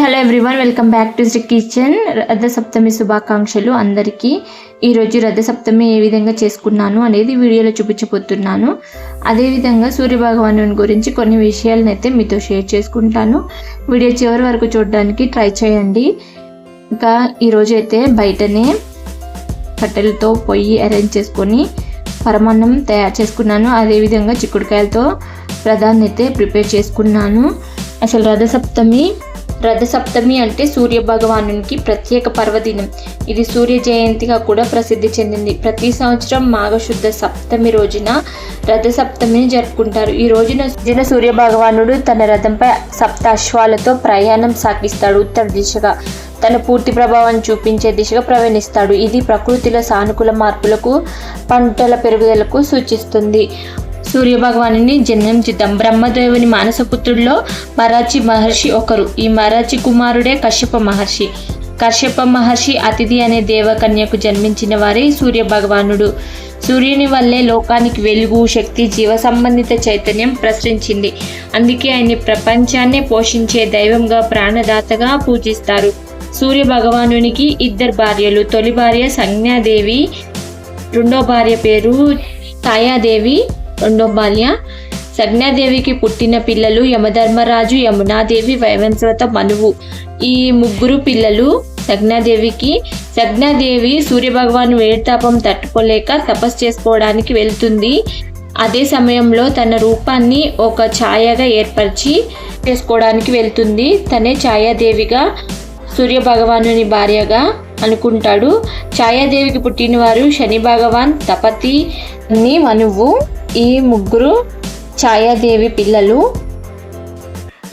Hello everyone welcome back to Sri kitchen. Rathasaptami శుభాకాంక్షలు అందరికీ. ఈరోజు రథసప్తమి ఏ విధంగా చేసుకున్నాను అనేది వీడియోలో చూపించబోతున్నాను. అదేవిధంగా సూర్యభగవాను గురించి కొన్ని విషయాలను అయితే మీతో షేర్ చేసుకుంటాను. వీడియో చివరి వరకు చూడడానికి ట్రై చేయండి. ఇంకా ఈరోజు అయితే బయటనే కట్టెలతో పొయ్యి అరేంజ్ చేసుకొని పరమాన్నం తయారు చేసుకున్నాను. అదేవిధంగా చిక్కుడుకాయలతో ప్రధాన్ని అయితే ప్రిపేర్ చేసుకున్నాను. అసలు రథసప్తమి రథసప్తమి అంటే సూర్య భగవానునికి ప్రత్యేక పర్వదినం. ఇది సూర్య జయంతిగా కూడా ప్రసిద్ధి చెందింది. ప్రతి సంవత్సరం మాఘశుద్ధ సప్తమి రోజున రథసప్తమిని జరుపుకుంటారు. ఈ రోజున దిన సూర్య భగవానుడు తన రథంపై సప్త అశ్వాలతో ప్రయాణం సాగిస్తాడు. ఉత్తర దిశగా తన పూర్తి ప్రభావం చూపించే దిశగా ప్రయాణిస్తాడు. ఇది ప్రకృతిలో సానుకూల మార్పులకు పంటల పెరుగుదలకు సూచిస్తుంది. సూర్య భగవానుని బ్రహ్మదేవుని మానసపుత్రుల్లో మరాచి మహర్షి ఒకరు. ఈ మరాచి కుమారుడే కశ్యప మహర్షి. కశ్యప మహర్షి అతిథి అనే దేవకన్యకు జన్మించిన వారే సూర్య భగవానుడు సూర్యుని వల్లే లోకానికి వెలుగు శక్తి జీవ సంబంధిత చైతన్యం ప్రసరించింది. అందుకే ఆయన్ని ప్రపంచాన్ని పోషించే దైవంగా ప్రాణదాతగా పూజిస్తారు. సూర్య భగవానునికి ఇద్దరు భార్యలు. తొలి భార్య సంజ్ఞాదేవి రెండో భార్య పేరు తాయాదేవి. రెండో భార్య సజ్ఞాదేవికి పుట్టిన పిల్లలు యమధర్మరాజు యమునాదేవి వైవంశ్వత మనువు. ఈ ముగ్గురు పిల్లలు సజ్ఞాదేవికి సజ్ఞాదేవి సూర్యభగవాన్ వేడితాపం తట్టుకోలేక తపస్సు చేసుకోవడానికి వెళ్తుంది. అదే సమయంలో తన రూపాన్ని ఒక ఛాయగా ఏర్పరిచి చేసుకోవడానికి వెళ్తుంది. తనే ఛాయాదేవిగా సూర్య భగవానుని భార్యగా అనుకుంటాడు. ఛాయాదేవికి పుట్టినవారు శని భగవాన్ తపతి ని మనువు. ఈ ముగ్గురు ఛాయాదేవి పిల్లలు.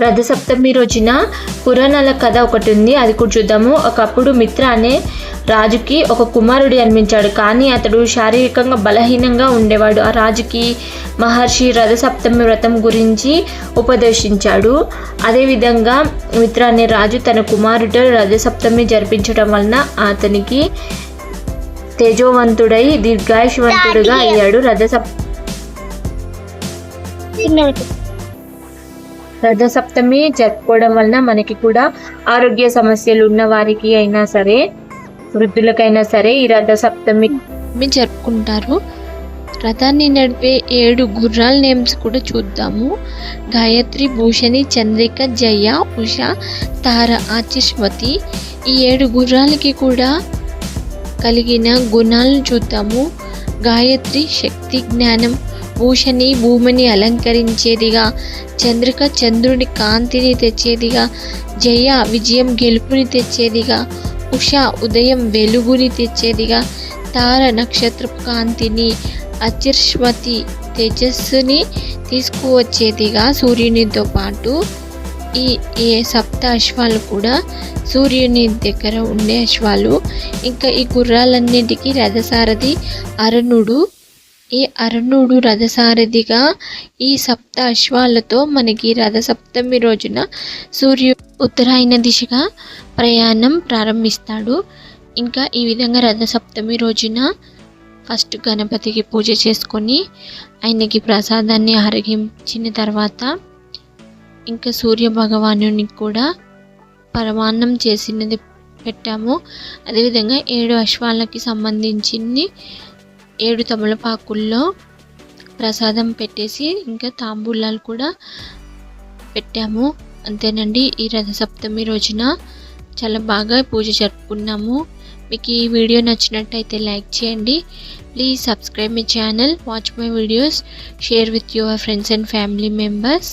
రథసప్తమి రోజున పురాణాల కథ ఒకటి ఉంది అది కూడా చూద్దాము. ఒకప్పుడు మిత్ర అనే రాజుకి ఒక కుమారుడు జన్మించాడు. కానీ అతడు శారీరకంగా బలహీనంగా ఉండేవాడు. ఆ రాజుకి మహర్షి రథసప్తమి వ్రతం గురించి ఉపదేశించాడు. అదేవిధంగా మిత్ర అనే రాజు తన కుమారుడు రథసప్తమి జరిపించడం వలన అతనికి తేజోవంతుడై దీర్ఘాయుషవంతుడుగా అయ్యాడు. రథసప్ రథసప్తమి జరుపుకోవడం వలన మనకి కూడా ఆరోగ్య సమస్యలు ఉన్న వారికి అయినా సరే వృద్ధులకైనా సరే ఈ రథసప్తమి జరుపుకుంటారు. రథాన్ని నడిపే ఏడు గుర్రాల నేమ్స్ కూడా చూద్దాము. గాయత్రి భూషణి చంద్రిక జయ ఉష తార ఆచిష్మతి. ఈ ఏడు గుర్రాలకి కూడా కలిగిన గుణాలను చూద్దాము. గాయత్రి శక్తి జ్ఞానం భూషణి భూమిని అలంకరించేదిగా చంద్రిక చంద్రుని కాంతిని తెచ్చేదిగా జయ విజయం గెలుపుని తెచ్చేదిగా ఉష ఉదయం వెలుగుని తెచ్చేదిగా తార నక్షత్రపు కాంతిని అచిర్ష్మతి తేజస్సుని తీసుకువచ్చేదిగా సూర్యునితో పాటు ఈ ఏ సప్త అశ్వాలు కూడా సూర్యుని దగ్గర ఉండే అశ్వాలు. ఇంకా ఈ గుర్రాలన్నిటికీ రథసారథి అరుణుడు ఈ అరుణుడు రథసారథిగా ఈ సప్త అశ్వాలతో మనకి రథసప్తమి రోజున సూర్యు ఉత్తరాయణ దిశగా ప్రయాణం ప్రారంభిస్తాడు. ఇంకా ఈ విధంగా రథసప్తమి రోజున ఫస్ట్ గణపతికి పూజ చేసుకొని ఆయనకి ప్రసాదాన్ని ఆరగించిన తర్వాత ఇంకా సూర్య భగవానునికి కూడా పరమాన్నం చేసినది పెట్టాము. అదేవిధంగా ఏడు అశ్వాలకి సంబంధించింది ఏడు తమలపాకుల్లో ప్రసాదం పెట్టేసి ఇంకా తాంబూలాలు కూడా పెట్టాము. అంతేనండి ఈ రథసప్తమి రోజున చాలా బాగా పూజ జరుపుకున్నాము. మీకు ఈ వీడియో నచ్చినట్టయితే లైక్ చేయండి. Please subscribe my channel watch my videos share with your friends and family members.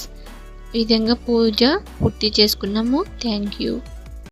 ఈ విధంగా పూజ పూర్తి చేసుకున్నాము. Thank you.